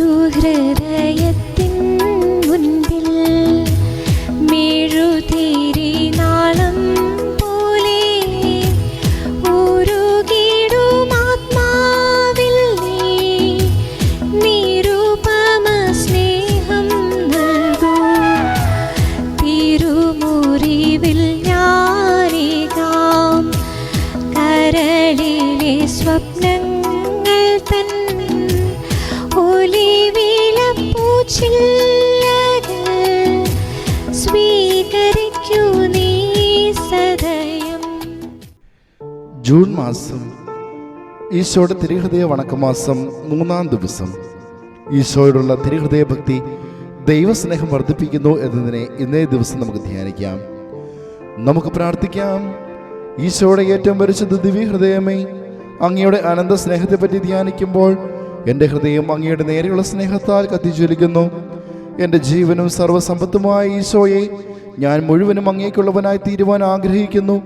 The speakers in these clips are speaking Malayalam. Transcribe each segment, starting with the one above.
തിരുഹൃദയത്തിൻ മുൻപിൽ മെഴുതിരി നാളം പോലെ ഉരുകിടും ആത്മാവിൽ നീ. നിരുപമ സ്നേഹം നൽകൂ. തിരുമുറിവിൽ ഞാനേകാം. കരളിലെ സ്വപ്നങ്ങൾ ജൂൺ മാസം ഈശോയുടെ തിരുഹൃദയ വണക്കമാസം മൂന്നാം ദിവസം. ഈശോയോടുള്ള തിരുഹൃദയ ഭക്തി ദൈവസ്നേഹം വർദ്ധിപ്പിക്കുന്നു എന്നതിനെ ഇന്നേ ദിവസം നമുക്ക് ധ്യാനിക്കാം. നമുക്ക് പ്രാർത്ഥിക്കാം. ഈശോയുടെ ഏറ്റവും പരിശുദ്ധ ദിവ്യഹൃദയമേ അങ്ങയുടെ അനന്ത സ്നേഹത്തെപ്പറ്റി ധ്യാനിക്കുമ്പോൾ എന്റെ ഹൃദയം അങ്ങയുടെ നേരെയുള്ള സ്നേഹത്താൽ കത്തിജ്വലിക്കുന്നു. എന്റെ ജീവനും സർവസമ്പത്തുമായ ഈശോയെ ഞാൻ മുഴുവനും അങ്ങേക്കുള്ളവനായി തീരുവാൻ ആഗ്രഹിക്കുന്നു.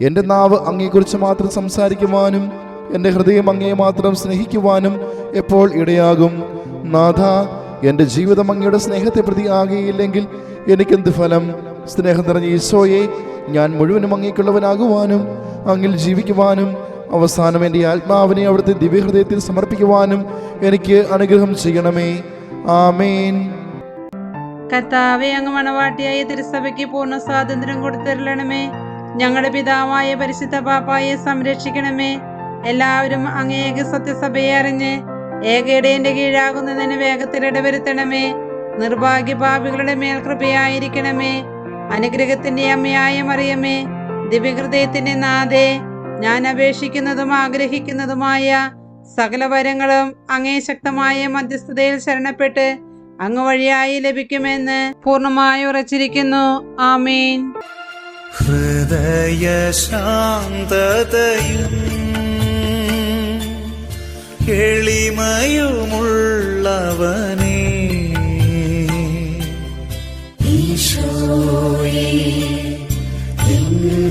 എന്റെ നാവ് അങ്ങയെക്കുറിച്ച് മാത്രം സംസാരിക്കുവാനും എന്റെ ഹൃദയം അങ്ങയെ മാത്രം സ്നേഹിക്കുവാനും എപ്പോൾ ഇടയാകും? നാഥ എന്റെ ജീവിതം അങ്ങയുടെ സ്നേഹത്തെ പ്രതി ആകെയില്ലെങ്കിൽ എനിക്കെന്ത് ഫലം? സ്നേഹം നിറഞ്ഞ ഈശോയെ ഞാൻ മുഴുവനും അങ്ങേക്കുള്ളവനാകുവാനും അങ്ങിൽ ജീവിക്കുവാനും അവസാനം എന്റെ ആത്മാവിനെ അവിടുത്തെ ദിവ്യഹൃദയത്തിൽ സമർപ്പിക്കുവാനും എനിക്ക് അനുഗ്രഹം ചെയ്യണമേ. ആമേൻ. കർത്താവെ അങ്ങ് മണവാട്ടിയായ തിരുസഭയ്ക്ക് പൂർണ സ്വാതന്ത്ര്യം കൊടുത്തരളണമേ. ഞങ്ങളുടെ പിതാവായ പരിശുദ്ധ പാപ്പായെ സംരക്ഷിക്കണമേ. എല്ലാവരും അങ്ങേക സത്യസഭയെ അറിഞ്ഞ് ഏകയുടെ കീഴാകുന്നതിന് വേഗത്തിൽ ഇടവരുത്തണമേ. നിർഭാഗ്യ പാപികളുടെ മേൽ കൃപയായിരിക്കണമേ. അനുഗ്രഹത്തിന്റെ അമ്മയായ മറിയമേ ദിവ്യഹൃദയത്തിന്റെ നാഥേ ഞാൻ അപേക്ഷിക്കുന്നതും ആഗ്രഹിക്കുന്നതുമായ സകല വരങ്ങളും അങ്ങേ ശക്തമായ മധ്യസ്ഥതയിൽ ശരണപ്പെട്ട് അങ്ങ് വഴിയായി ലഭിക്കുമെന്ന് പൂർണമായി ഉറച്ചിരിക്കുന്നു. ആമേൻ. ഹൃദയശാന്തതയും എളിമയുമുള്ളവനേ. ഈശോയേ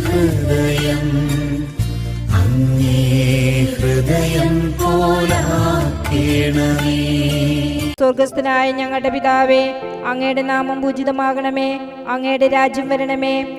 ഹൃദയം അങ്ങേ ഹൃദയം പോലാക്കേണമേ. സ്വർഗസ്ഥനായ ഞങ്ങളുടെ പിതാവേ അങ്ങയുടെ നാമം പൂജിതമാകണമേ അങ്ങയുടെ രാജ്യം വരണമേ.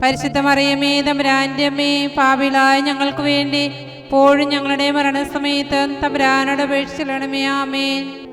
പരിശുദ്ധ മറിയമേ തമ്പുരാന്റെ അമ്മേ പാപിളായ ഞങ്ങൾക്ക് വേണ്ടി പോഴും ഞങ്ങളുടെ മരണസമയത്ത് തമ്പുരാനോട് അപേക്ഷിച്ചിടണമേ ആമേൻ.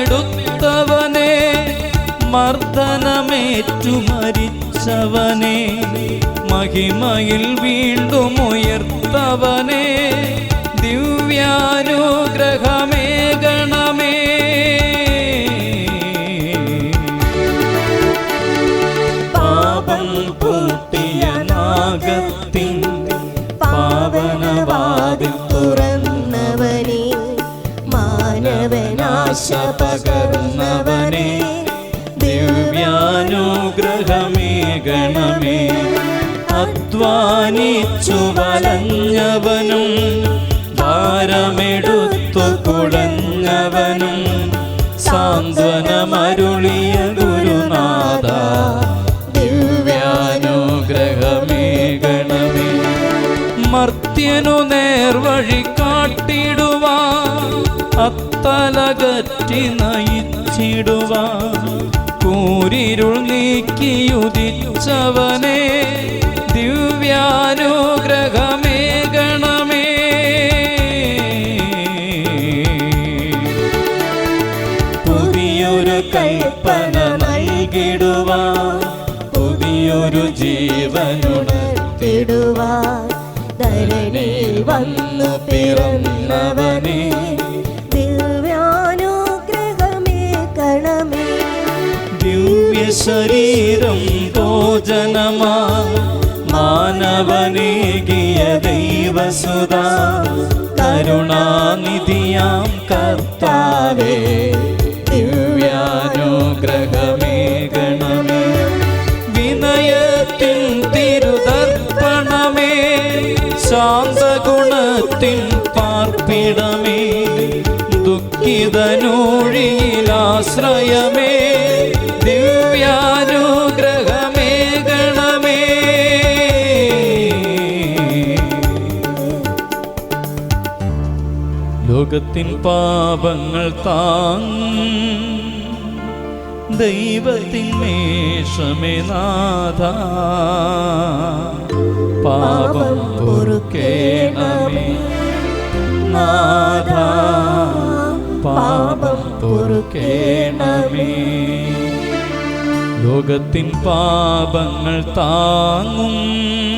ശരീരമെടുത്തവനെ മർദ്ദനമേറ്റു മരിച്ചവനെ മഹിമയിൽ വീണ്ടും ഉയർത്തവനെ ദിവ്യാനുഗ്രഹമേ ഗണമേ പാപം പൂട്ടിയ നാഗത്തിൻ മാനവനാശ പകർന്നവനെ ദിവ്യാനുഗ്രഹമേ ഗണമേ. അധ്വാനിച്ചു വലഞ്ഞവനും ഭാരമെടുത്തു കുഴഞ്ഞവനും സാന്ത്വനമരുളിയ ഗുരുനാഥ ദിവ്യാനുഗ്രഹമേ ഗണമേ. മർത്യനു നേർവഴി അത്തലകറ്റി നയിച്ചിടുവാൻ കൂരിരുൾ നീക്കിയുതിച്ചവനെ ദിവ്യാനുഗ്രഹമേ ശരീരം ഭോജനമാ. മാനവനേകിയ ദൈവസുത. കരുണാനിധിയാം കർത്താവേ. ദിവ്യാനുഗ്രഹമേ ഗണമേ. വിനയത്തിൻ തിരുതർപ്പണമേ. ശാന്തഗുണത്തിൻ പാർപ്പിടമേ. ദുഃഖിതനൂഴിയിലാശ്രയമേ. ലോകത്തിൻ പാപങ്ങൾ താങ്ങും ദൈവത്തിൻ മേഷമേ നാഥ. പാപം പൊറുക്കേണമേ നാഥ. പാപം പൊറുക്കേണമേ. ലോകത്തിൻ പാപങ്ങൾ താങ്ങും.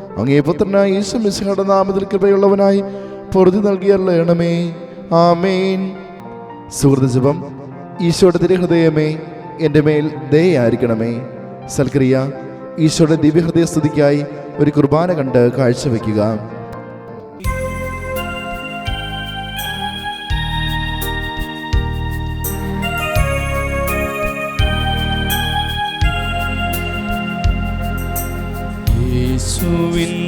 അങ്ങേ പുത്രനായ യേശു മിശിഹയുടെ നാമത്തിൽ കൃപയുള്ളവനായി പൊറുതി നൽകിയല്ലേണമേ ആമേൻ. സുഹൃത്ത് ജപം ഈശോയുടെ തിരുഹൃദയമേ എന്റെ മേൽ ദയായിരിക്കണമേ സൽക്രിയ ഈശോയുടെ ദിവ്യഹൃദയ സ്തുതിക്കായി ഒരു കുർബാന കണ്ട് കാഴ്ചവെക്കുക.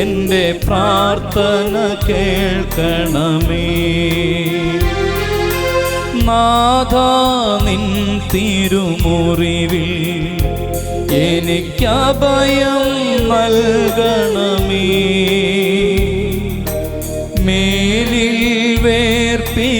എന്റെ പ്രാർത്ഥന കേൾക്കണമേ. നാഥ നിൻ തിരുമുറിവിൽ എനിക്കഭയം നൽകണമേ. മേലിൽ വേർപിരിയാതെ